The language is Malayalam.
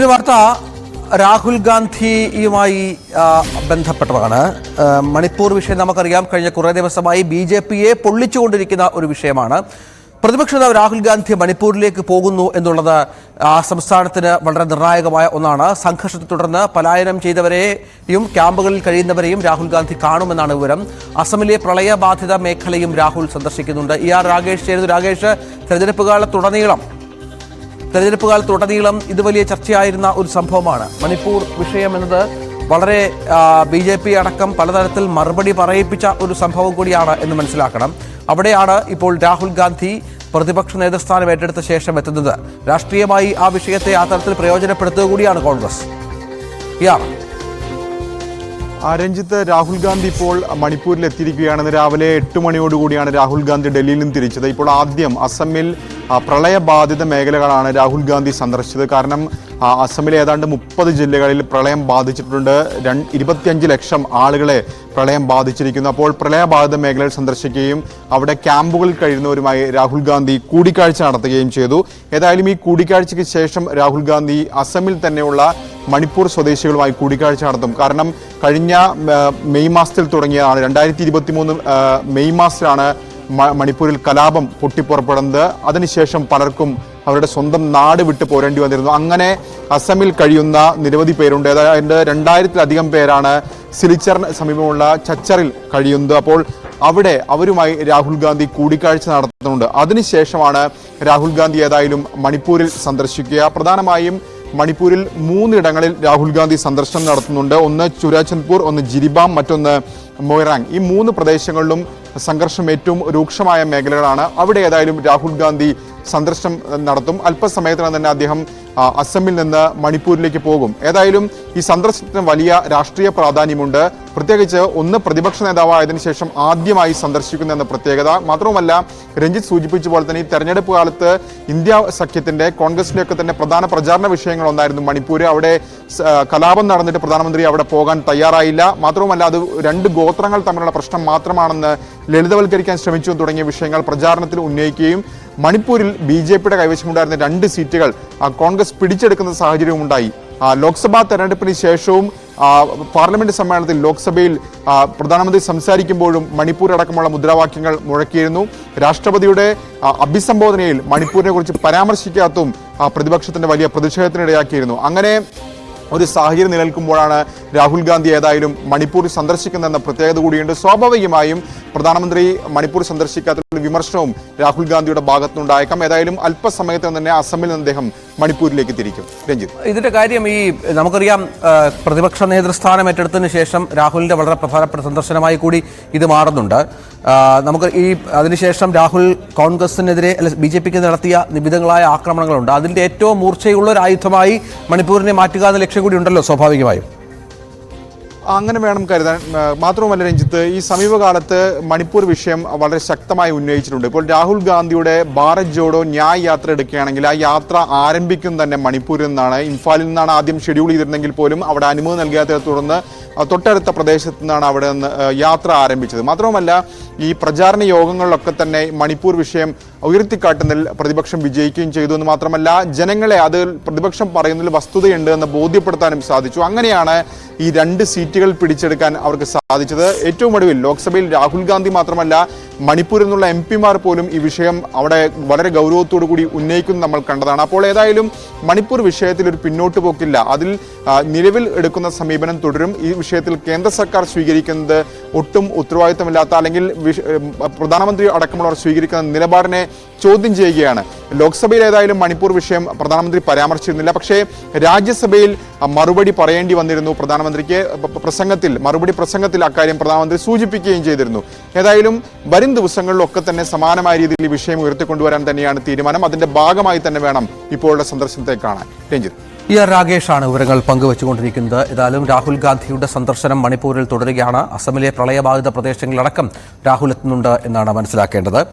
മറ്റൊരു വാർത്ത രാഹുൽ ഗാന്ധിയുമായി ബന്ധപ്പെട്ടതാണ്. മണിപ്പൂർ വിഷയം നമുക്കറിയാം. കഴിഞ്ഞ കുറേ ദിവസമായി ബി ജെ പിയെ പൊള്ളിച്ചുകൊണ്ടിരിക്കുന്ന ഒരു വിഷയമാണ്. പ്രതിപക്ഷ നേതാവ് രാഹുൽ ഗാന്ധി മണിപ്പൂരിലേക്ക് പോകുന്നു എന്നുള്ളത് ആ സംസ്ഥാനത്തിന് വളരെ നിർണായകമായ ഒന്നാണ്. സംഘർഷത്തെ തുടർന്ന് പലായനം ചെയ്തവരെയും ക്യാമ്പുകളിൽ കഴിയുന്നവരെയും രാഹുൽ ഗാന്ധി കാണുമെന്നാണ് വിവരം. അസമിലെ പ്രളയബാധിത മേഖലയും രാഹുൽ സന്ദർശിക്കുന്നുണ്ട്. ഇ ആർ രാകേഷ് ചേരുന്നു. രാകേഷ് തെരഞ്ഞെടുപ്പ് കാലത്തുടനീളം തെരഞ്ഞെടുപ്പ് കാലത്തുടനീളം ഇത് വലിയ ചർച്ചയായിരുന്ന ഒരു സംഭവമാണ്. മണിപ്പൂർ വിഷയം എന്നത് വളരെ ബി ജെ പി അടക്കം പലതരത്തിൽ മറുപടി പറയിപ്പിച്ച ഒരു സംഭവം കൂടിയാണ് എന്ന് മനസ്സിലാക്കണം. അവിടെയാണ് ഇപ്പോൾ രാഹുൽ ഗാന്ധി പ്രതിപക്ഷ നേതൃസ്ഥാനം ഏറ്റെടുത്ത ശേഷം എത്തുന്നത്. രാഷ്ട്രീയമായി ആ വിഷയത്തെ ആ തരത്തിൽ പ്രയോജനപ്പെടുത്തുക കൂടിയാണ് കോൺഗ്രസ്. യാ രഞ്ജിത്ത് രാഹുൽ ഗാന്ധി ഇപ്പോൾ മണിപ്പൂരിൽ എത്തിയിരിക്കുകയാണെന്ന് രാവിലെ എട്ട് മണിയോടുകൂടിയാണ് രാഹുൽ ഗാന്ധി ഡൽഹിയിൽ നിന്ന് തിരിച്ചത്. ഇപ്പോൾ ആദ്യം അസമിൽ പ്രളയബാധിത മേഖലകളാണ് രാഹുൽ ഗാന്ധി സന്ദർശിച്ചത്. കാരണം അസമിലെ ഏതാണ്ട് മുപ്പത് ജില്ലകളിൽ പ്രളയം ബാധിച്ചിട്ടുണ്ട്. രണ്ട് ഇരുപത്തിയഞ്ച് ലക്ഷം ആളുകളെ പ്രളയം ബാധിച്ചിരിക്കുന്നു. അപ്പോൾ പ്രളയബാധിത മേഖലകൾ സന്ദർശിക്കുകയും അവിടെ ക്യാമ്പുകളിൽ കഴിയുന്നവരുമായി രാഹുൽ ഗാന്ധി കൂടിക്കാഴ്ച നടത്തുകയും ചെയ്തു. ഏതായാലും ഈ കൂടിക്കാഴ്ചയ്ക്ക് ശേഷം രാഹുൽ ഗാന്ധി അസമിൽ തന്നെയുള്ള മണിപ്പൂർ സ്വദേശികളുമായി കൂടിക്കാഴ്ച നടത്തും. കാരണം കഴിഞ്ഞ മെയ് മാസത്തിൽ തുടങ്ങിയതാണ്. രണ്ടായിരത്തി ഇരുപത്തി മൂന്ന് മെയ് മാസത്തിലാണ് മണിപ്പൂരിൽ കലാപം പൊട്ടിപ്പുറപ്പെടുന്നത്. അതിനുശേഷം പലർക്കും അവരുടെ സ്വന്തം നാട് വിട്ട് പോരേണ്ടി വന്നിരുന്നു. അങ്ങനെ അസമിൽ കഴിയുന്ന നിരവധി പേരുണ്ട്. അതായത് രണ്ടായിരത്തിലധികം പേരാണ് സിലിച്ചറിന് സമീപമുള്ള ചച്ചറിൽ കഴിയുന്നത്. അപ്പോൾ അവിടെ അവരുമായി രാഹുൽ ഗാന്ധി കൂടിക്കാഴ്ച നടത്തുന്നുണ്ട്. അതിനുശേഷമാണ് രാഹുൽ ഗാന്ധി ഏതായാലും മണിപ്പൂരിൽ സന്ദർശിക്കുക. പ്രധാനമായും മണിപ്പൂരിൽ മൂന്നിടങ്ങളിൽ രാഹുൽ ഗാന്ധി സന്ദർശനം നടത്തുന്നുണ്ട്. ഒന്ന് ചുരാചന്ദ്പൂർ ഒന്ന് ജിരിബാം മറ്റൊന്ന് മൊയ്റാങ്. ഈ മൂന്ന് പ്രദേശങ്ങളിലും സംഘർഷം ഏറ്റവും രൂക്ഷമായ മേഖലകളാണ്. അവിടെ ഏതായാലും രാഹുൽ ഗാന്ധി സന്ദർശനം നടത്തും. അല്പസമയത്തിനകം തന്നെ അദ്ദേഹം അസമിൽ നിന്ന് മണിപ്പൂരിലേക്ക് പോകും. ഏതായാലും ഈ സന്ദർശനത്തിന് വലിയ രാഷ്ട്രീയ പ്രാധാന്യമുണ്ട്. പ്രത്യേകിച്ച് ഒന്ന് പ്രതിപക്ഷ നേതാവായതിനു ശേഷം ആദ്യമായി സന്ദർശിക്കുന്ന എന്ന പ്രത്യേകത. മാത്രവുമല്ല രഞ്ജിത്ത് സൂചിപ്പിച്ച പോലെ തന്നെ ഈ തെരഞ്ഞെടുപ്പ് കാലത്ത് ഇന്ത്യ സഖ്യത്തിന്റെ കോൺഗ്രസിന്റെയൊക്കെ തന്നെ പ്രധാന പ്രചാരണ വിഷയങ്ങളൊന്നായിരുന്നു മണിപ്പൂർ അവിടെ കലാപം നടന്നിട്ട് പ്രധാനമന്ത്രി അവിടെ പോകാൻ തയ്യാറായില്ല. മാത്രവുമല്ല അത് രണ്ട് ഗോത്രങ്ങൾ തമ്മിലുള്ള പ്രശ്നം മാത്രമാണെന്ന് ലളിതവൽക്കരിക്കാൻ ശ്രമിച്ചു തുടങ്ങിയ വിഷയങ്ങൾ പ്രചാരണത്തിൽ ഉന്നയിക്കുകയും മണിപ്പൂരിൽ ബി ജെ പിയുടെ കൈവശമുണ്ടായിരുന്ന രണ്ട് സീറ്റുകൾ ആ, കോൺഗ്രസ് പിടിച്ചെടുക്കുന്ന സാഹചര്യവും ഉണ്ടായി. ലോക്സഭാ തെരഞ്ഞെടുപ്പിന് ശേഷവും പാർലമെന്റ് സമ്മേളനത്തിൽ ലോക്സഭയിൽ പ്രധാനമന്ത്രി സംസാരിക്കുമ്പോഴും മണിപ്പൂർ അടക്കമുള്ള മുദ്രാവാക്യങ്ങൾ മുഴക്കിയിരുന്നു. രാഷ്ട്രപതിയുടെ അഭിസംബോധനയിൽ മണിപ്പൂരിനെ കുറിച്ച് പരാമർശിക്കാത്തും പ്രതിപക്ഷത്തിന്റെ വലിയ പ്രതിഷേധത്തിനിടയാക്കിയിരുന്നു. അങ്ങനെ ഒരു സാഹചര്യം നിലനിൽക്കുമ്പോഴാണ് രാഹുൽ ഗാന്ധി ഏതായാലും മണിപ്പൂർ സന്ദർശിക്കുന്നതെന്ന പ്രത്യേകത കൂടിയുണ്ട്. സ്വാഭാവികമായും പ്രധാനമന്ത്രി മണിപ്പൂർ സന്ദർശിക്കാത്ത വിമർശനവും രാഹുൽ ഗാന്ധിയുടെ ഭാഗത്തുനിന്നുണ്ടായേക്കാം. ഏതായാലും അല്പസമയത്തിന് തന്നെ അസമിൽ നിന്ന് അദ്ദേഹം മണിപ്പൂരിലേക്ക് തിരിക്കും. രഞ്ജിത്ത്. ഇതിന്റെ കാര്യം ഈ നമുക്കറിയാം പ്രതിപക്ഷ നേതൃസ്ഥാനം ഏറ്റെടുത്തതിന് ശേഷം രാഹുലിന്റെ വളരെ പ്രധാനപ്പെട്ട സന്ദർശനമായി കൂടി ഇത് മാറുന്നുണ്ട്. നമുക്ക് ഈ അതിനുശേഷം രാഹുൽ കോൺഗ്രസിനെതിരെ അല്ലെ ബി ജെ പിക്ക് നടത്തിയ നിബിധങ്ങളായ ആക്രമണങ്ങളുണ്ട്. അതിന്റെ ഏറ്റവും മൂർച്ചയുള്ള ഒരു ആയുധമായി മണിപ്പൂരിനെ മാറ്റുക എന്ന ലക്ഷ്യം കൂടി ഉണ്ടല്ലോ സ്വാഭാവികമായും. അങ്ങനെ വേണം കരുതാൻ. മാത്രവുമല്ല രഞ്ജിത്ത് ഈ സമീപകാലത്ത് മണിപ്പൂർ വിഷയം വളരെ ശക്തമായി ഉന്നയിച്ചിട്ടുണ്ട്. ഇപ്പോൾ രാഹുൽ ഗാന്ധിയുടെ ഭാരത് ജോഡോ ന്യായ് യാത്ര എടുക്കുകയാണെങ്കിൽ ആ യാത്ര ആരംഭിക്കും തന്നെ മണിപ്പൂരിൽ നിന്നാണ്. ഇംഫാലിൽ നിന്നാണ് ആദ്യം ഷെഡ്യൂൾ ചെയ്തിരുന്നെങ്കിൽ പോലും അവിടെ അനുമതി നൽകാത്തതിനെ തുടർന്ന് തൊട്ടടുത്ത പ്രദേശത്തു നിന്നാണ് അവിടെ നിന്ന് യാത്ര ആരംഭിച്ചത്. മാത്രവുമല്ല ഈ പ്രചാരണ യോഗങ്ങളിലൊക്കെ തന്നെ മണിപ്പൂർ വിഷയം ഉയർത്തിക്കാട്ടുന്നതിൽ പ്രതിപക്ഷം വിജയിക്കുകയും ചെയ്തു എന്ന് മാത്രമല്ല ജനങ്ങളെ അത് പ്രതിപക്ഷം പറയുന്നതിൽ വസ്തുതയുണ്ട് എന്ന് ബോധ്യപ്പെടുത്താനും സാധിച്ചു. അങ്ങനെയാണ് ഈ രണ്ട് സീറ്റുകൾ പിടിച്ചെടുക്കാൻ അവർക്ക് സാധിച്ചത്. ഏറ്റവും ഒടുവിൽ ലോക്സഭയിൽ രാഹുൽ ഗാന്ധി മാത്രമല്ല മണിപ്പൂരിൽ നിന്നുള്ള എം പിമാർ പോലും ഈ വിഷയം അവിടെ വളരെ ഗൗരവത്തോടു കൂടി ഉന്നയിക്കുന്നത് നമ്മൾ കണ്ടതാണ്. അപ്പോൾ ഏതായാലും മണിപ്പൂർ വിഷയത്തിൽ ഒരു പിന്നോട്ട് പോക്കില്ല. അതിൽ നിലവിൽ എടുക്കുന്ന സമീപനം തുടരും. ഈ വിഷയത്തിൽ കേന്ദ്ര സർക്കാർ സ്വീകരിക്കുന്നത് ഒട്ടും ഉത്തരവാദിത്തമില്ലാത്ത അല്ലെങ്കിൽ പ്രധാനമന്ത്രി അടക്കമുള്ളവർ സ്വീകരിക്കുന്ന നിലപാടിനെ ചോദ്യം ചെയ്യുകയാണ്. ലോക്സഭയിൽ ഏതായാലും മണിപ്പൂർ വിഷയം പ്രധാനമന്ത്രി പരാമർശിച്ചിരുന്നില്ല. പക്ഷേ രാജ്യസഭയിൽ മറുപടി പറയേണ്ടി വന്നിരുന്നു പ്രധാനമന്ത്രിക്ക്. പ്രസംഗത്തിൽ മറുപടി പ്രസംഗത്തിൽ അക്കാര്യം പ്രധാനമന്ത്രി സൂചിപ്പിക്കുകയും ചെയ്തിരുന്നു. ഏതായാലും വരും ദിവസങ്ങളിലൊക്കെ തന്നെ സമാനമായ രീതിയിൽ ഈ വിഷയം ഉയർത്തിക്കൊണ്ടുവരാൻ തന്നെയാണ് തീരുമാനം. അതിന്റെ ഭാഗമായി തന്നെ വേണം ഇപ്പോഴുള്ള സന്ദർശനത്തെ കാണാൻ. രഞ്ജിത്ത്. ഇ ആർ രാകേഷാണ് വിവരങ്ങൾ പങ്കുവച്ചുകൊണ്ടിരിക്കുന്നത്. ഏതായാലും രാഹുൽ ഗാന്ധിയുടെ സന്ദർശനം മണിപ്പൂരിൽ തുടരുകയാണ്. അസമിലെ പ്രളയബാധിത പ്രദേശങ്ങളിലടക്കം രാഹുൽ എത്തുന്നുണ്ട് എന്നാണ് മനസ്സിലാക്കേണ്ടത്.